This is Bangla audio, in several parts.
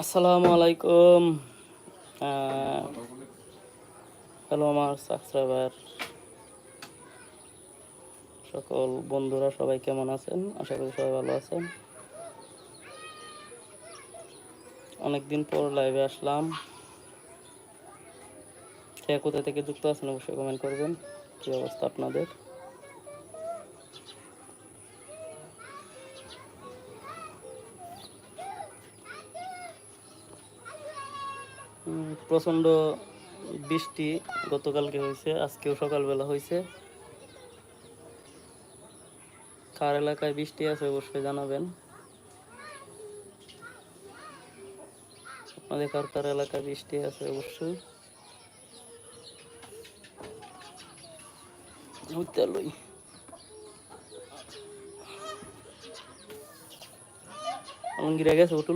আসসালামু আলাইকুম। হ্যালো আমার সাবস্ক্রাইবার। সকল বন্ধুরা সবাই কেমন আছেন? আশা করি সবাই ভালো আছেন। অনেকদিন পর লাইভে আসলাম। কে কোথা থেকে যুক্ত আছেন অবশ্যই কমেন্ট করবেন। কি অবস্থা আপনাদের? প্রচণ্ড বৃষ্টি গতকালকে হয়েছে, আজকেও সকালবেলা হয়েছে। কার এলাকায় বৃষ্টি আছে অবশ্যই জানাবেন। আপনাদের কার কার এলাকায় বৃষ্টি আছে অবশ্যই। উঠতে লই আলমগীরা গেছে উঠু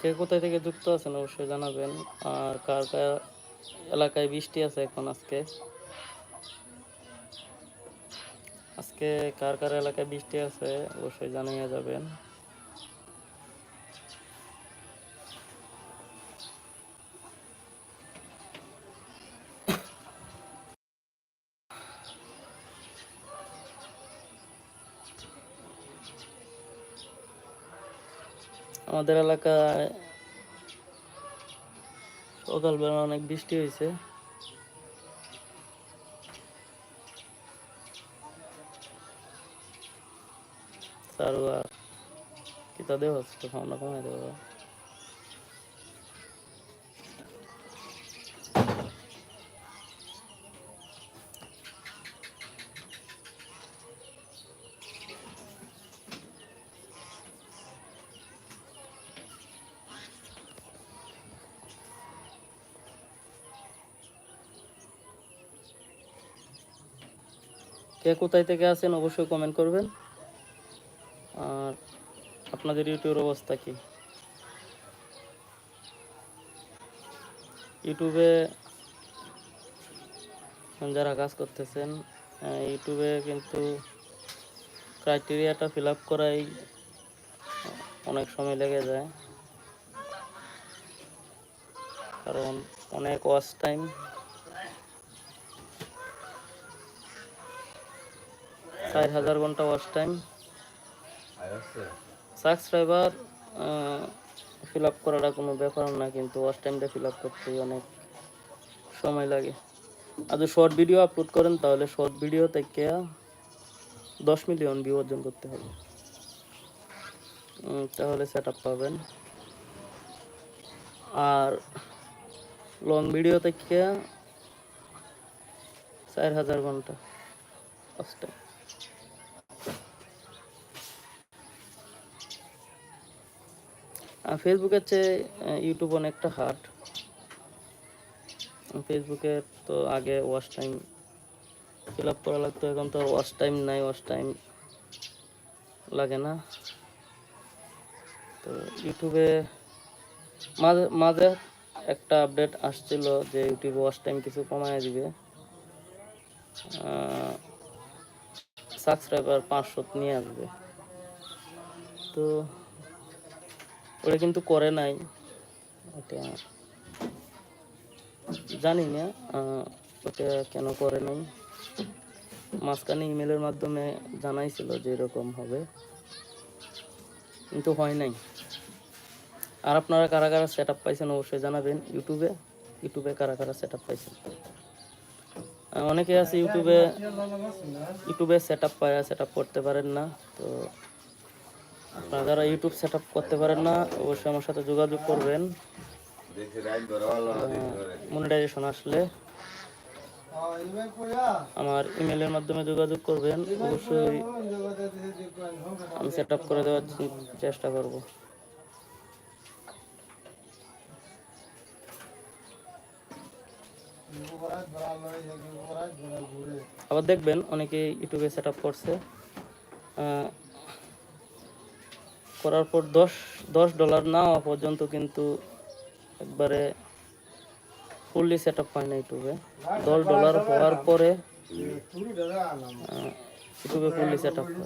কে কোথায় থেকে যুক্ত আছেন অবশ্যই জানাবেন। আর কার কার এলাকায় বৃষ্টি আছে এখন আজকে? আজকে কার কার এলাকায় বৃষ্টি আছে অবশ্যই জানিয়ে যাবেন। আমাদের এলাকায় সকালবেলা অনেক বৃষ্টি হয়েছে। সারুয়া কি তাদের হচ্ছে খাওয়া কমাই দেওয়া কে কোথায় থেকে আছেন অবশ্যই কমেন্ট করবেন। আর আপনাদের ইউটিউবের অবস্থা কি? ইউটিউবে যারা কাজ করতেছেন ইউটিউবে কিন্তু ক্রাইটেরিয়াটা ফিল আপ করাই অনেক সময় লেগে যায়। কারণ অনেক ওয়াচ টাইম চার হাজার ঘণ্টা watch time subscriber fill up করাটা কোনো ব্যাপার না কিন্তু ওয়াচ টাইমটা ফিল আপ করতে অনেক সময় লাগে। আর যদি শর্ট ভিডিও আপলোড করেন তাহলে শর্ট ভিডিও থেকে দশ মিলিয়ন ভিউ অর্জন করতে হবে। তাহলে সেট আপ পাবেন। আর লং ভিডিও থেকে চার হাজার ঘণ্টা ওয়াচ টাইম ফেসবুকের চেয়ে ইউটিউব অনেকটা হার্ড ফেসবুকে তো আগে ওয়াচ টাইম ফিল আপ করা লাগতো, এখন তো ওয়াচ টাইম নাই ওয়াচ টাইম লাগে না। তো ইউটিউবে মাঝে মাঝে একটা আপডেট আসছিল যে ইউটিউবে ওয়াচ টাইম কিছু কমায় দিবে। সাবস্ক্রাইবার পাঁচশো নিয়ে আসবে। তো ওরা কিন্তু করে নাই। ওটা জানি না ওটা কেন করে নাই। মাঝখানে ইমেলের মাধ্যমে জানাইছিল যে এরকম হবে। কিন্তু হয় নাই। আর আপনারা কারা কারা সেট আপ পাইছেন অবশ্যই জানাবেন ইউটিউবে ইউটিউবে কারা কারা সেট আপ পাইছেন অনেকে আছে ইউটিউবে ইউটিউবে সেট আপ পায় সেট আপ করতে পারেন না। তো আপনারা যারা ইউটিউব সেট আপ করতে পারেন না, অবশ্যই আমার সাথে যোগাযোগ করবেন। মনিটাইজেশন আসলে আমার ইমেলের মাধ্যমে যোগাযোগ করবেন। অবশ্যই আমি সেট আপ করে দেওয়ার চেষ্টা করব। আবার দেখবেন অনেকে ইউটিউবে সেট করছে। করার পর দশ দশ ডলার না হওয়া পর্যন্ত কিন্তু একবারে ফুললি সেট আপ হয় না ইউটিউবে। দশ ডলার হওয়ার পরে ইউটিউবে ফুললি সেট আপ হয়।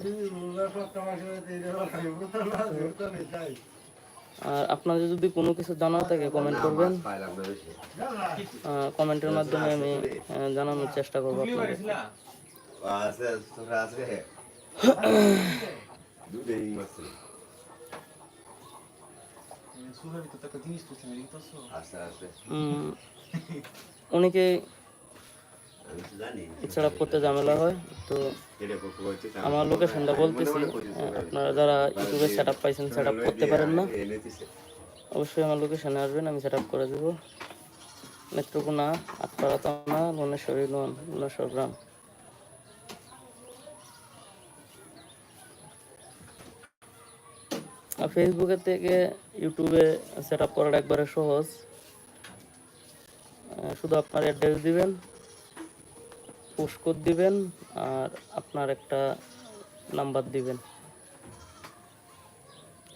আর আপনাদের যদি কোনো কিছু জানা থাকে কমেন্ট করবেন। কমেন্টের মাধ্যমে আমি জানানোর চেষ্টা করব আপনাদের। আছে। অনেকে আপ করতে ঝামেলা হয়, তো আমার লোকেশনটা বলতেছি আপনারা যারা ইউটিউবে সেট আপ পাইছেন সেট আপ করতে পারেন না। অবশ্যই আমার লোকেশনে আসবেন, আমি সেট আপ করে দেবো। নেত্রকোনা আটপাড়া থানা লনেশ্বরী লোন গ্রাম। আর ফেসবুকের থেকে ইউটিউবে সেট আপ করাটা একবারে সহজ। শুধু আপনার অ্যাড্রেস দিবেন পোস্ট দিবেন, আর আপনার একটা নাম্বার দিবেন।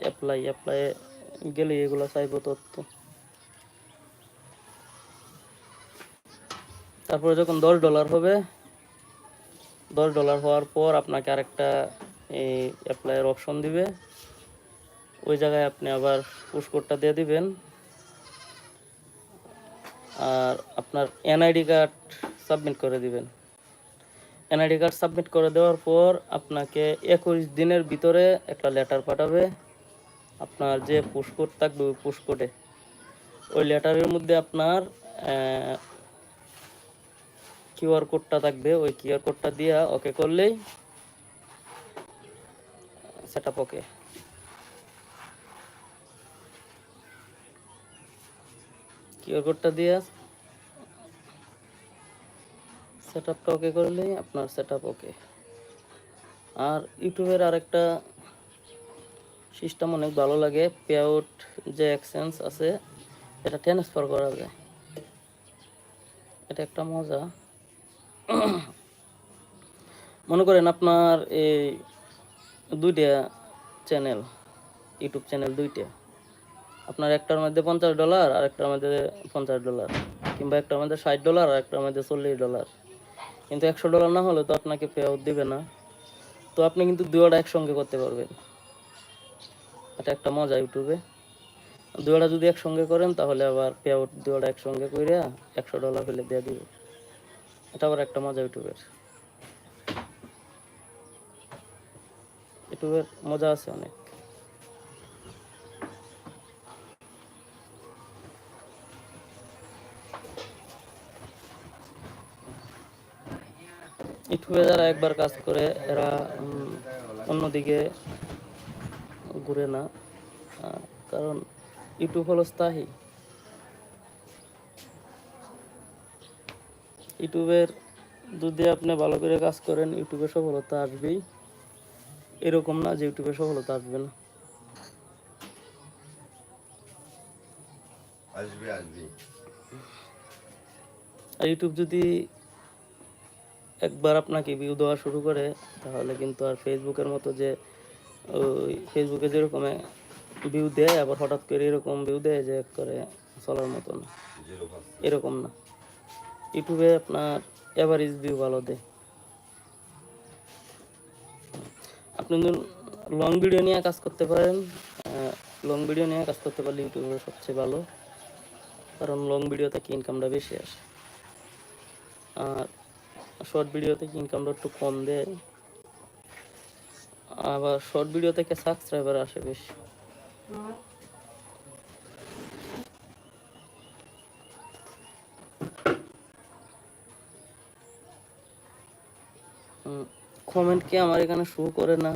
অ্যাপ্লাই অ্যাপ্লাই গেলে এগুলো চাইব তথ্য। তারপরে যখন দশ ডলার হবে, দশ ডলার হওয়ার পর আপনাকে আরেকটা এই অ্যাপ্লাইয়ের অপশন দিবে। ওই জায়গায় আপনি আবার পুশ কোডটা দিয়ে দিবেন। আর আপনার এনআইডি কার্ড সাবমিট করে দিবেন। এনআইডি কার্ড সাবমিট করে দেওয়ার পর আপনাকে একুশ দিনের ভিতরে একটা লেটার পাঠাবে। আপনার যে পুশ কোড থাকবে ওই পুশ কোডে ওই লেটারের মধ্যে আপনার কিউআর কোডটা থাকবে। ওই কিউআর কোডটা দিয়া ওকে করলেই সেটা ওকে কিউআর কোডটা দিয়া সেট আপটা ওকে করলেই আপনার সেট আপ ওকে আর ইউটিউবের আরেকটা সিস্টেম অনেক ভালো লাগে পে আউট যে এক্সচেঞ্জ আছে, এটা ট্রান্সফার করা যায়। এটা একটা মজা। মনে করেন আপনার এই দুইটা চ্যানেল ইউটিউব চ্যানেল দুইটা। আপনার একটার মধ্যে পঞ্চাশ ডলার, আর একটার মধ্যে পঞ্চাশ ডলার, কিংবা একটার মধ্যে ষাট ডলার, আর একটার মধ্যে চল্লিশ ডলার। কিন্তু একশো ডলার না হলে তো আপনাকে পে আউট দিবে না। তো আপনি কিন্তু দুয়োটা একসঙ্গে করতে পারবেন। এটা একটা মজা ইউটিউবে। দুয়োটা যদি একসঙ্গে করেন, তাহলে আবার পে আউট দুয়োটা একসঙ্গে কইরা একশো ডলার ফেলে দিয়ে দিবে। এটা আবার একটা মজা ইউটিউবের। ইউটিউবের মজা আছে অনেক। ইউটিউবে যারা একবার কাজ করে এরা অন্যদিকে ঘুরে না। কারণ ইউটিউব হলো স্থায়ী। ইউটিউবের যদি আপনি ভালো করে কাজ করেন ইউটিউবে সফলতা আসবেই। এরকম না যে ইউটিউবে সফলতা আসবে না। আসবে আসবে আর ইউটিউব যদি একবার আপনাকে ভিউ দেওয়া শুরু করে, তাহলে কিন্তু আর ফেসবুকের মতো যে, ওই ফেসবুকে যেরকম ভিউ দেয়, আবার হঠাৎ করে এরকম ভিউ দেয় যে করে চলার মতো না এরকম না। ইউটিউবে আপনার এভারেজ ভিউ ভালো দেয়। আপনি লং ভিডিও নিয়ে কাজ করতে পারেন লং ভিডিও নিয়ে কাজ করতে পারলে ইউটিউবে সবচেয়ে ভালো। কারণ লং ভিডিও থেকে ইনকামটা বেশি আসে। আর শর্ট ভিডিও থেকে ইনকামটা একটু কম দেয়? আবার শর্ট ভিডিও থেকে সাবস্ক্রাইবার আসে বেশি। কমেন্ট কি আমার এখানে শো করে না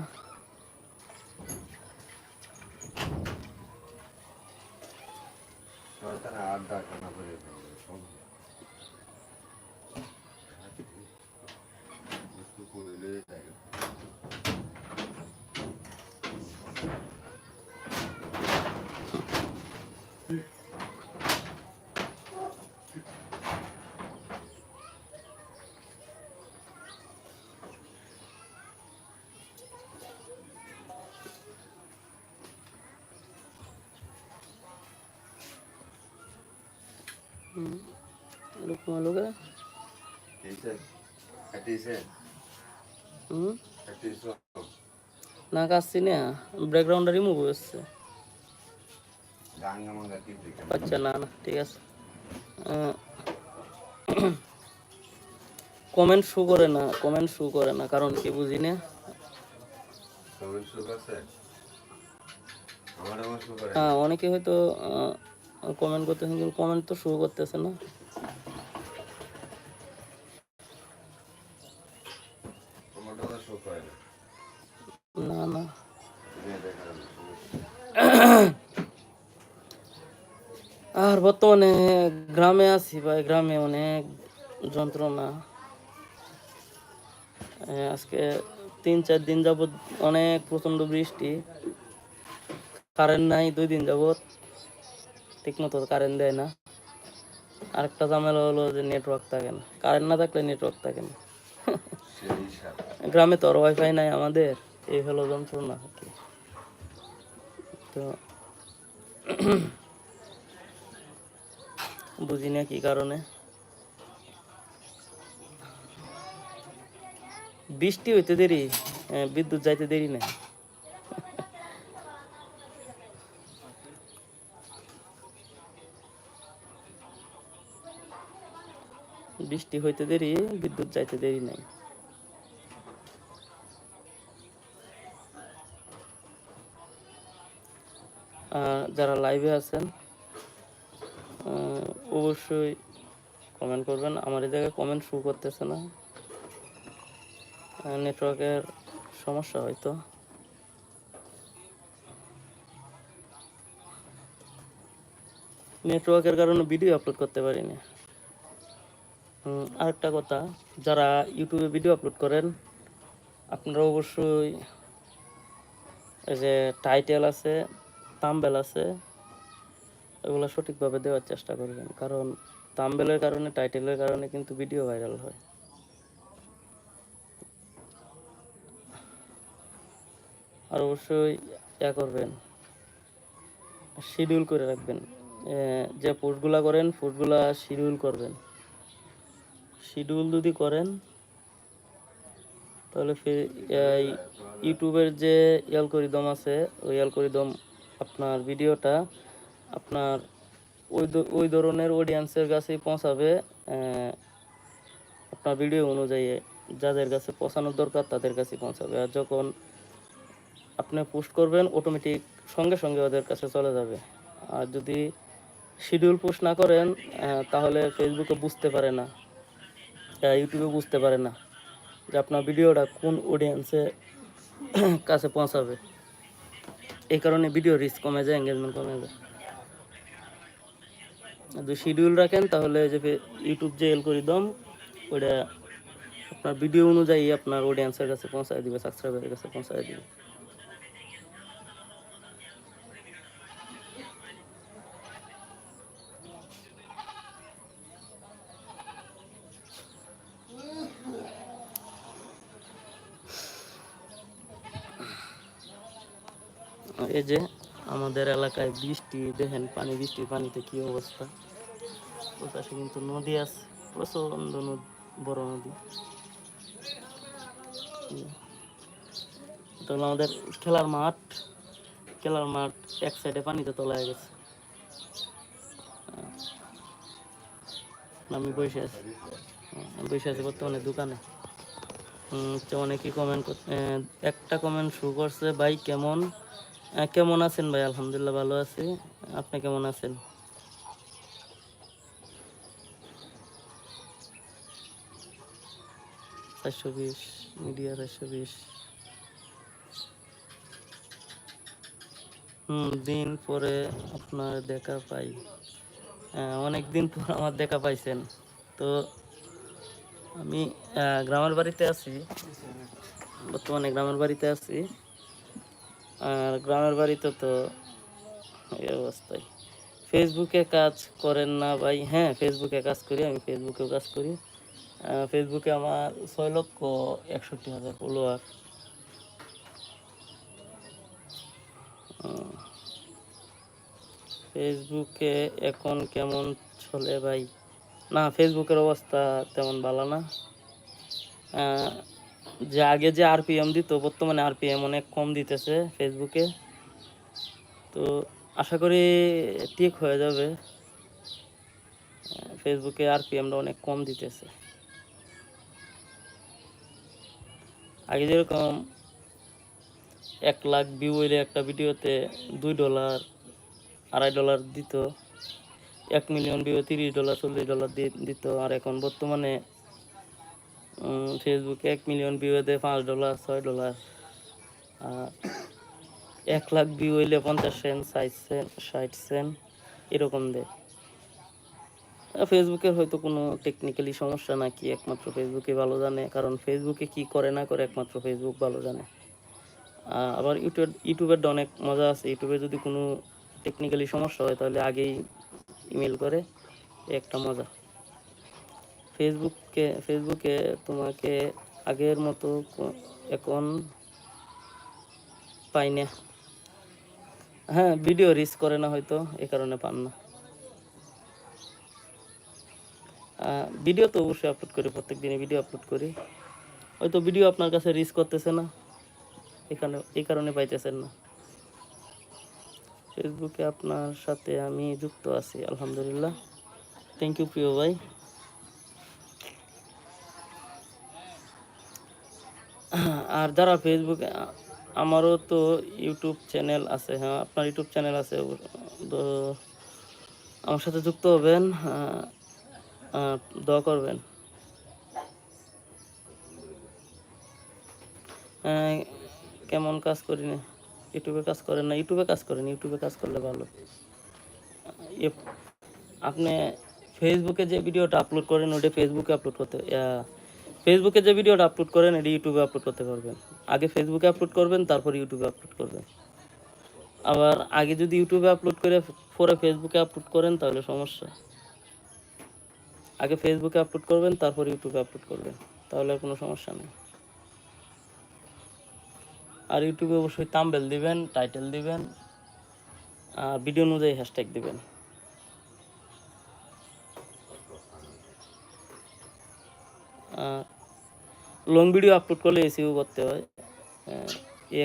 তারা আট আড্ডা কেনা করে একটু করলে তাই না কাটছি না ব্যাকগ্রাউন্ডটা রিমুভ হচ্ছে আচ্ছা না না ঠিক আছে। কমেন্ট শো করে না কমেন্ট শো করে না কারণ কি বুঝি না? হ্যাঁ অনেকে হয়তো কমেন্ট করতেছেন কিন্তু কমেন্ট তো শো করতেছে না আমার আমার সুখ করে না না না তুমি দেখা যাবে সমস্যা আর বর্তমানে গ্রামে আছি ভাই গ্রামে অনেক যন্ত্রণা। আজকে তিন চার দিন যাবত অনেক প্রচণ্ড বৃষ্টি। কারেন্ট নাই দুই দিন যাবত ঠিক মতো কারেন্ট দেয় না। আরেকটা ঝামেলা হলো যে নেটওয়ার্ক থাকে না। কারেন্ট না থাকলে নেটওয়ার্ক থাকে না। গ্রামে তো আর ওয়াইফাই নাই আমাদের। এই হলো যন্ত্রণা। তো বুঝি না কি কারণে। বৃষ্টি হইতে দেরি বিদ্যুৎ যাইতে দেরি না। বৃষ্টি হইতে দেরি, বিদ্যুৎ যাইতে দেরি নাই। যারা লাইভে আছেন অবশ্যই কমেন্ট করবেন। আমার জায়গায় কমেন্ট শো করতেছে না। নেটওয়ার্কের সমস্যা হয়তো। নেটওয়ার্কের কারণে ভিডিও আপলোড করতে পারিনি। হুম, আরেকটা কথা যারা ইউটিউবে ভিডিও আপলোড করেন আপনারা অবশ্যই এই যে টাইটেল আছে তাম্বেল আছে এগুলো সঠিকভাবে দেওয়ার চেষ্টা করবেন। কারণ তাম্বেলের কারণে টাইটেলের কারণে কিন্তু ভিডিও ভাইরাল হয়। আর অবশ্যই ইয়া করবেন শিডিউল করে রাখবেন। যে পোস্টগুলা করেন পোস্টগুলা শিডিউল করবেন। শিডিউল যদি করেন, তাহলে ইউটিউবের যে অ্যালগোরিদম আছে, ওই অ্যালগোরিদম আপনার ভিডিওটা আপনার ওই ওই ধরনের অডিয়েন্সের কাছেই পৌঁছাবে আপনার ভিডিও অনুযায়ী যাদের কাছে পৌঁছানোর দরকার তাদের কাছে পৌঁছাবে। আর যখন আপনি পোস্ট করবেন অটোমেটিক সঙ্গে সঙ্গে ওদের কাছে চলে যাবে। আর যদি শিডিউল পোস্ট না করেন তাহলে ফেসবুকে বুঝতে পারে না ইউটিউবে বুঝতে পারে না যে আপনার ভিডিওটা কোন অডিয়েন্সে কাছে পৌঁছাবে। এই কারণে ভিডিও রিস্ক কমে যায় এঙ্গেজমেন্ট কমে যায়। যদি শিডিউল রাখেন, তাহলে যে ইউটিউব যে অ্যালগোরিদম ওটা আপনার ভিডিও অনুযায়ী আপনার অডিয়েন্সের কাছে পৌঁছায় দিবে সাবস্ক্রাইবারের কাছে পৌঁছায় দিবে। এই যে আমাদের এলাকায় বৃষ্টি দেখেন পানি বৃষ্টির পানিতে কি অবস্থা? ওই পাশে কিন্তু নদী আছে প্রচণ্ড নদ- বড় নদী। এটা হলো আমাদের খেলার মাঠ খেলার মাঠ এক সাইডে পানিতে তলায় গেছে। আমি বসে আছি। বসে আছি বর্তমানে দোকানে। হুম, তো অনেকে কমেন্ট একটা কমেন্ট শুরু করছে ভাই কেমন? কেমন আছেন ভাই? আলহামদুলিল্লাহ ভালো আছি। আপনি কেমন আছেন? চারশো বিশ, মিডিয়া চারশো বিশ। দিন পরে আপনার দেখা পাই। অনেক দিন পর আমার দেখা পাইছেন। তো আমি গ্রামের বাড়িতে আছি। বর্তমানে গ্রামের বাড়িতে আছি। আর গ্রামের বাড়িতে তো এই অবস্থায়। ফেসবুকে কাজ করেন না ভাই। হ্যাঁ ফেসবুকে কাজ করি, আমি ফেসবুকেও কাজ করি। ফেসবুকে আমার ছয় লক্ষ একষট্টি হাজার ফলোয়ার ফেসবুকে এখন কেমন চলে ভাই? না ফেসবুকের অবস্থা তেমন ভালো না। যে আগে যে আরপিএম দিত, বর্তমানে আরপিএম অনেক কম দিতেছে ফেসবুকে তো আশা করি ঠিক হয়ে যাবে। ফেসবুকে আরপিএমটা অনেক কম দিতেছে। আগে যেরকম এক লাখ ভিউ হইলে একটা ভিডিওতে দুই ডলার আড়াই ডলার দিত। এক মিলিয়ন ভিউ তিরিশ ডলার চল্লিশ ডলার দিত। আর এখন বর্তমানে ফেসবুকে এক মিলিয়ন ভিউ দেয়, পাঁচ ডলার ছয় ডলার আর এক লাখ ভিউ হইলে পঞ্চাশ সেন্ট ষাট সেন্ট ষাট সেন্ট এরকম দেয়। ফেসবুকের হয়তো কোনো টেকনিক্যালি সমস্যা নাকি একমাত্র ফেসবুকে ভালো জানে, কারণ ফেসবুকে কি করে না করে একমাত্র ফেসবুক ভালো জানে। আবার ইউটিউব, ইউটিউবের অনেক মজা আছে। ইউটিউবে যদি কোনো টেকনিক্যালি সমস্যা হয়, তাহলে আগেই ইমেল করে, একটা মজা। ফেসবুককে ফেসবুকে তোমাকে আগের মতো এখন পাই না। হ্যাঁ ভিডিও রিস করে না হয়তো, এ কারণে পান না। ভিডিও তো অবশ্যই আপলোড করি, প্রত্যেক দিনে ভিডিও আপলোড করি। হয়তো ভিডিও আপনার কাছে রিস করতেছে না এখানে এই কারণে পাইতেছেন না। ফেসবুকে আপনার সাথে আমি যুক্ত আছি, আলহামদুলিল্লাহ। থ্যাংক ইউ প্রিয় ভাই। আর যারা ফেসবুকে আমারও তো ইউটিউব চ্যানেল আছে হ্যাঁ আপনার ইউটিউব চ্যানেল আছে তো আমার সাথে যুক্ত হবেন দোয়া করবেন। কেমন কাজ করি না? ইউটিউবে কাজ করেন না? ইউটিউবে কাজ করেন ইউটিউবে কাজ করলে ভালো। আপনি ফেসবুকে যে ভিডিওটা আপলোড করেন, ওটা ফেসবুকে আপলোড করতে ফেসবুকে যে ভিডিওটা আপলোড করেন, এটা ইউটিউবে আপলোড করতে পারবেন। আগে ফেসবুকে আপলোড করবেন, তারপর ইউটিউবে আপলোড করবেন। আবার আগে যদি ইউটিউবে আপলোড করে, পরে ফেসবুকে আপলোড করেন, তাহলে সমস্যা। আগে ফেসবুকে আপলোড করবেন, তারপর ইউটিউবে আপলোড করবেন, তাহলে আর কোনো সমস্যা নেই। আর ইউটিউবে অবশ্যই তাম্বেল দিবেন টাইটেল দিবেন, আর ভিডিও অনুযায়ী হ্যাশট্যাগ দিবেন। লং ভিডিও আপলোড করলে এসিও করতে হয়।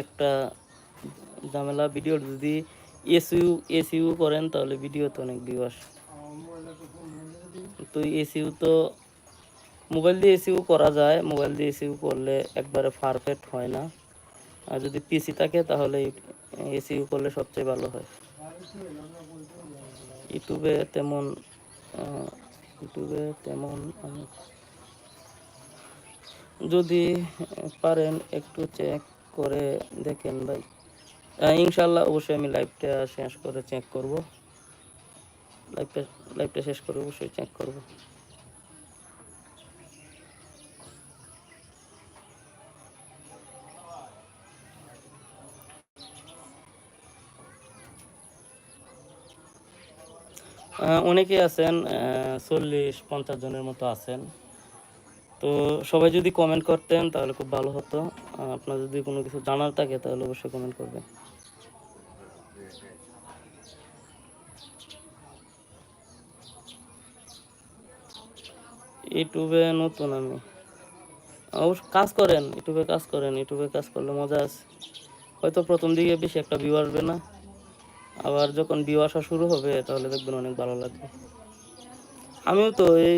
একটা ঝামেলা। ভিডিও যদি এসইউ এসইউ করেন, তাহলে ভিডিও তো অনেক আসে তো এসইউ তো মোবাইল দিয়ে এসইউ করা যায়। মোবাইল দিয়ে এসইউ করলে একবারে পারফেক্ট হয় না। আর যদি পিসি থাকে, তাহলে এসইউ করলে সবচেয়ে ভালো হয়। ইউটিউবে তেমন ইউটিউবে তেমন আমি যদি পারেন একটু চেক করে দেখেন ভাই। ইনশাল্লাহ অবশ্যই আমি লাইভটা শেষ করে চেক করব। লাইভটা লাইভটা শেষ করে অবশ্যই চেক করব। অনেকে আছেন চল্লিশ পঞ্চাশ জনের মতো আছেন। তো সবাই যদি কমেন্ট করতেন তাহলে খুব ভালো হতো। আপনার যদি কোনো কিছু জানার থাকে তাহলে অবশ্যই কমেন্ট করবেন। ইউটিউবে নতুন আমি। অবশ্য কাজ করেন, ইউটিউবে কাজ করেন, ইউটিউবে কাজ করলে মজা আছে। হয়তো প্রথম দিকে বেশি একটা ভিউ আসবে না। আবার যখন ভিউ আসা শুরু হবে তাহলে দেখবেন অনেক ভালো লাগবে। আমিও তো এই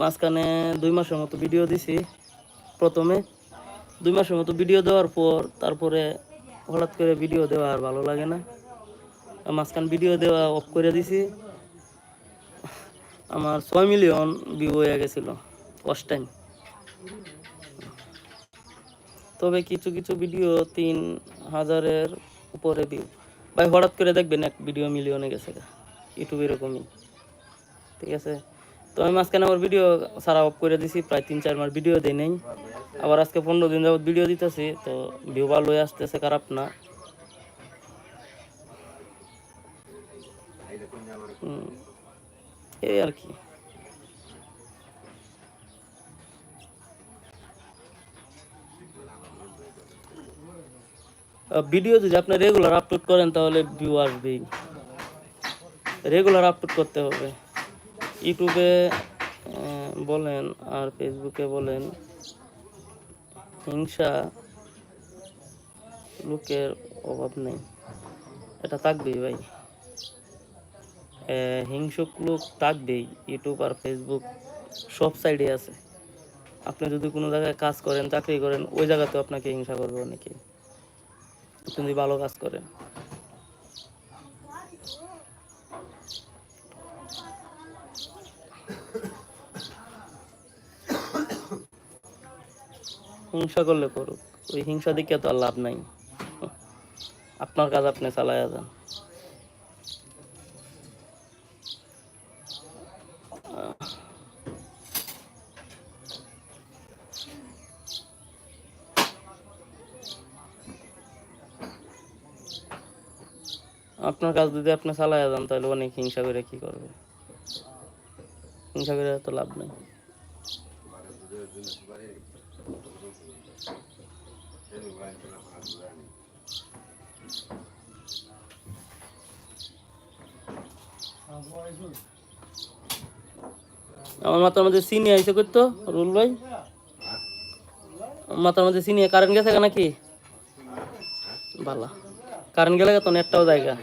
মাঝখানে দুই মাসের মতো ভিডিও দিছি। প্রথমে দুই মাসের মতো ভিডিও দেওয়ার পর, তারপরে হঠাৎ করে ভিডিও দেওয়া আর ভালো লাগে না। মাঝখানে ভিডিও দেওয়া অফ করে দিছি। আমার ছয় মিলিয়ন ভিউ হয়ে গেছিল ফার্স্ট টাইম তবে কিছু কিছু ভিডিও তিন হাজারের উপরে ভিউ ভাই, হঠাৎ করে দেখবেন এক ভিডিও মিলিয়নে গেছে। ইউটিউব এরকমই। ঠিক আছে? তো আমি মাঝখানে আমার ভিডিও সারা অফ করে দিছি, প্রায় তিন, চার মাস ভিডিও দিই নেই। আবার আজকে পনেরো দিন যাবত ভিডিও দিতেছি, তো ভিউ ভালো হয়ে আসতেছে, খারাপ না। এই আর কি। ভিডিও যদি আপনি রেগুলার আপলোড করেন, তাহলে ভিউ আসবেই। রেগুলার আপলোড করতে হবে। ইউটিউবে বলেন আর ফেসবুকে বলেন, হিংসা লোকের অভাব নেই। এটা থাকবেই ভাই। হিংসুক লোক থাকবেই, ইউটিউব আর ফেসবুক সব সাইডে আছে। আপনি যদি কোনো জায়গায় কাজ করেন, চাকরি করেন, ওই জায়গাতেও আপনাকে হিংসা করবে অনেকে। আপনি যদি ভালো কাজ করেন। হিংসা করলে করুক, ওই হিংসা দিকে তো আর লাভ নাই। আপনার কাজ আপনি চালায়া যান। আপনার কাজ যদি আপনি চালায়া যান, তাহলে অনেক হিংসা করে কি করবে হিংসা করে তো লাভ নেই। আমার মাথার মধ্যে চিনি আইসে করতো রুল ভাই? মাথার মধ্যে চিনি কারেন্ট গেছে নাকি? ভালো কারেন্ট গেলে তো নেটটাও জায়গা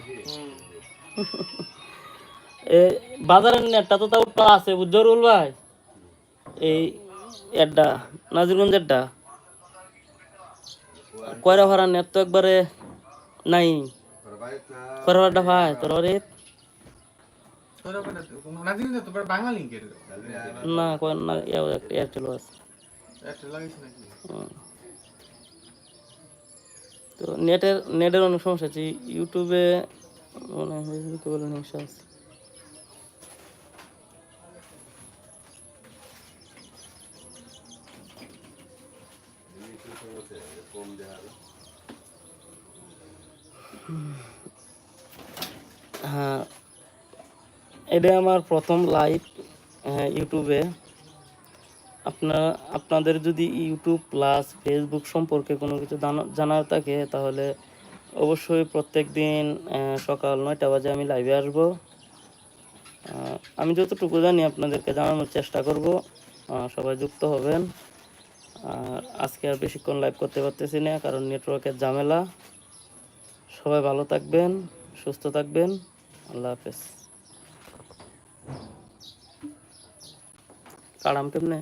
এ, বাজারের নেটটা তো তাও আছে, বুঝছ রুল ভাই? এই এডটা নাজিরগঞ্জেরটা কয়রা ভাড়া নেট তো একবারে নাই। কয়রা ভাড়াটা ভাই, তোর না কয় না এয়ারটেল আছে। তো নেটের নেটের অনেক সমস্যা আছে। ইউটিউবে মনে হয় ফেসবুকে বলে সমস্যা আছে। হ্যাঁ এটা আমার প্রথম লাইভ ইউটিউবে আপনার আপনাদের যদি ইউটিউব প্লাস ফেসবুক সম্পর্কে কোনো কিছু জানা- জানার থাকে, তাহলে অবশ্যই প্রত্যেক দিন সকাল নয়টা বাজে আমি লাইভে আসব। আমি যতটুকু জানি আপনাদেরকে জানানোর চেষ্টা করব সবাই যুক্ত হবেন। আর আজকে আর বেশিক্ষণ লাইভ করতে পারতেছি না, কারণ নেটওয়ার্কের ঝামেলা। সবাই ভালো থাকবেন, সুস্থ থাকবেন। আল্লাহ হাফেজ। কাড়াম কেমনে